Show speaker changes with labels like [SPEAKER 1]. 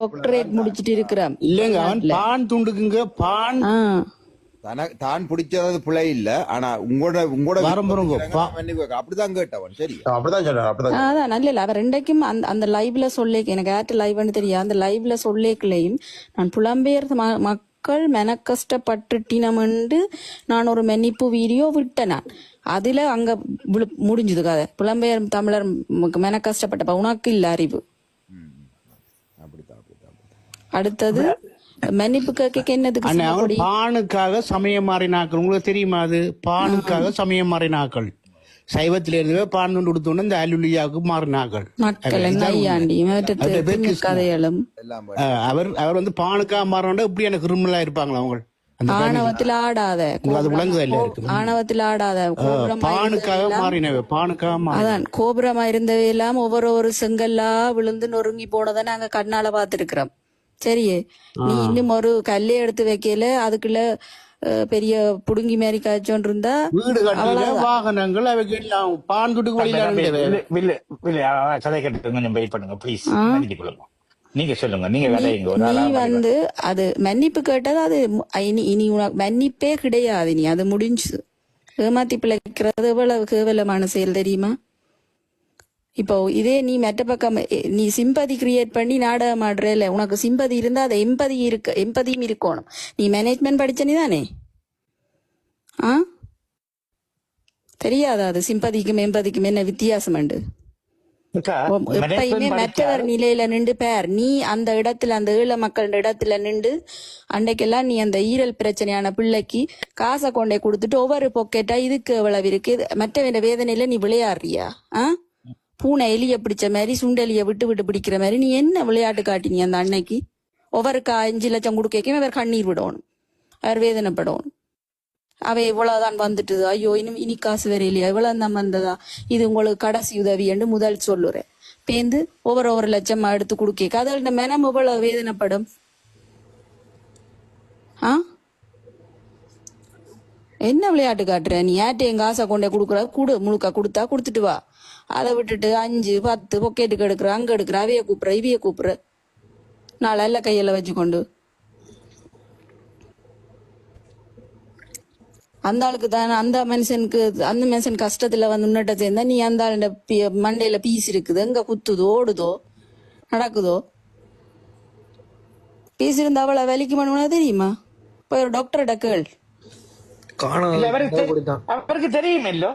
[SPEAKER 1] Doctorate முடிச்சிட்டு இருக்கிறான்.
[SPEAKER 2] இல்லைங்க அவன் பான் துண்டுக்குங்க பான்
[SPEAKER 3] தன- தான் பிடிச்சது பிழை இல்ல ஆனா உங்களோட உங்களோட அப்படிதான் கேட்டவன் சரி.
[SPEAKER 4] அப்படிதான் சொல்றேன் அப்படிதான்
[SPEAKER 1] அதான் நல்ல இல்ல அவர் ரெண்டைக்கும் அந்த அந்த லைவ்ல சொல்லே எனக்கு ஏற்ற லைவ்னு தெரியாது அந்த லைவ்ல சொல்லேக்களையும் நான் புலம்பெயர் ம- மக்கள் மெனக்கஷ்டப்பட்டுட்டினமென்று நான் ஒரு மன்னிப்பு வீடியோ விட்டேன் நான். அதுல அங்க முடிஞ்சுது கதை. புலம்பெயர் தமிழர் மெனக்கஷ்டப்பட்டப்ப உனக்கு இல்ல அறிவு. அடுத்தது மன்னிப்பு கேட்க என்னதுக்கு?
[SPEAKER 2] பானுக்காக சமயம் மாறினாக்கள். உங்களுக்கு தெரியுமா அது? பானுக்காக சமயம் மாறினாக்கள். சைவத்தில இருந்து பான் துண்டு கொடுத்தோன்னு இந்த அலுலியாவுக்கு அஹ், அவர் அவர் வந்து பானுக்காக மாறினா இப்படி எனக்கு கிரிமினலா இருப்பாங்களா அவங்க?
[SPEAKER 1] ஆணவத்தில் ஆடாத
[SPEAKER 2] அது விளங்குதா இல்லையா இருக்கு
[SPEAKER 1] ஆணவத்தில் ஆடாத கோபுரமா
[SPEAKER 2] பானுக்காக மாறினவை பானுக்காக
[SPEAKER 1] அதான் கோபுரமா இருந்தவை எல்லாம் ஒவ்வொரு ஒரு செங்கல்லா விழுந்து நொறுங்கி போனதை நாங்க கண்ணால பாத்துருக்கிறோம் சரியே. நீ இன்னும் ஒரு கல்லே எடுத்து வைக்கல அதுக்குள்ள பெரிய புடுங்கி மாதிரி காய்ச்சோன் இருந்தா
[SPEAKER 2] வீடு கட்டில வாகனங்கள் அவைக்கு எல்லாம் பான் துண்டுக்கு வழியில
[SPEAKER 5] கதை கேட்டு கொஞ்சம் வெயிட் பண்ணுங்க ப்ளீஸ் நீங்க சொல்லுங்க நீங்க
[SPEAKER 1] நீ வந்து அது மன்னிப்பு கேட்டது அது இனி இனி உனக்கு மன்னிப்பே கிடையாது நீ அது முடிஞ்சுது. ஏமாத்தி பிழைக்கிறது எவ்வளவு கேவலமான செயல் தெரியுமா? இப்போ இதே நீ மெட்ட பக்கம் நீ சிம்பதி கிரியேட் பண்ணி நாடகம் ஆடுறல உனக்கு சிம்பதி இருந்தா அது எம்பதி இருக்க எம்பதியும் இருக்கணும். நீ மேனேஜ்மெண்ட் நீ தானே ஆ? தெரியாதா அது சிம்பதிக்கும் எம்பதிக்கும் என்ன வித்தியாசம் உண்டு? எப்பயுமே மற்றவர் நிலையில நின்று பேர் நீ அந்த இடத்துல அந்த ஈழ மக்கள் இடத்துல நின்று அன்றைக்கெல்லாம் நீ அந்த ஈரல் பிரச்சனையான பிள்ளைக்கு காசை கொண்டே கொடுத்துட்டு ஒவ்வொரு பொக்கெட்டா இதுக்கு எவ்வளவு இருக்கு? மற்றவன் வேதனையில நீ விளையாடுறியா? ஆ? பூனை எலிய பிடிச்ச மாதிரி சுண்டெலிய விட்டு விட்டு பிடிக்கிற மாதிரி நீ என்ன விளையாட்டு காட்டினீ அந்த அன்னைக்கு? ஒவ்வொருக்கு அஞ்சு லட்சம் கொடுக்க அவர் கண்ணீர் விடணும். அவர் வேதனைப்படணும். அவை இவ்வளவுதான் வந்துட்டு ஐயோ இன்னும் இனி காசு வேற இல்லையா? இவ்வளவு தான் வந்ததா? இது உங்களுக்கு கடைசி உதவி என்று முதல் சொல்லுறேன். பேந்து ஒவ்வொரு ஒரு லட்சமா எடுத்து கொடுக்க அதோட மனம் எவ்வளவு வேதனைப்படும்? ஆ? என்ன விளையாட்டு காட்டுற? நீ ஏட்ட எங்க காசை கொண்டே கொடுக்குற? குடு முழுக்க கொடுத்தா கொடுத்துட்டு வா. அதை விட்டுட்டு அஞ்சு பத்து பொக்கெட்டுக்கு எடுக்கிற அங்க எடுக்கிற அவைய கூப்பிடுற இவைய கூப்பிடுற. நாளை எல்லாம் கையில வச்சுக்கொண்டு. அந்த ஆளுக்கு தானே அந்த மனுஷனுக்கு அந்த மனுஷன் கஷ்டத்துல வந்து முன்னட்ட சேர்ந்தா நீ அந்த ஆளுட மண்டையில் மண்டையில பீஸ் இருக்குது. எங்க குத்துதோ ஓடுதோ நடக்குதோ? பீஸ் இருந்தா அவளை வேலைக்கு பண்ணுவனா தெரியுமா? போய் ஒரு டாக்டர் கேள்.
[SPEAKER 5] இல்ல, அவருக்கு தெரி- அவருக்கு தெரியும் இல்லோ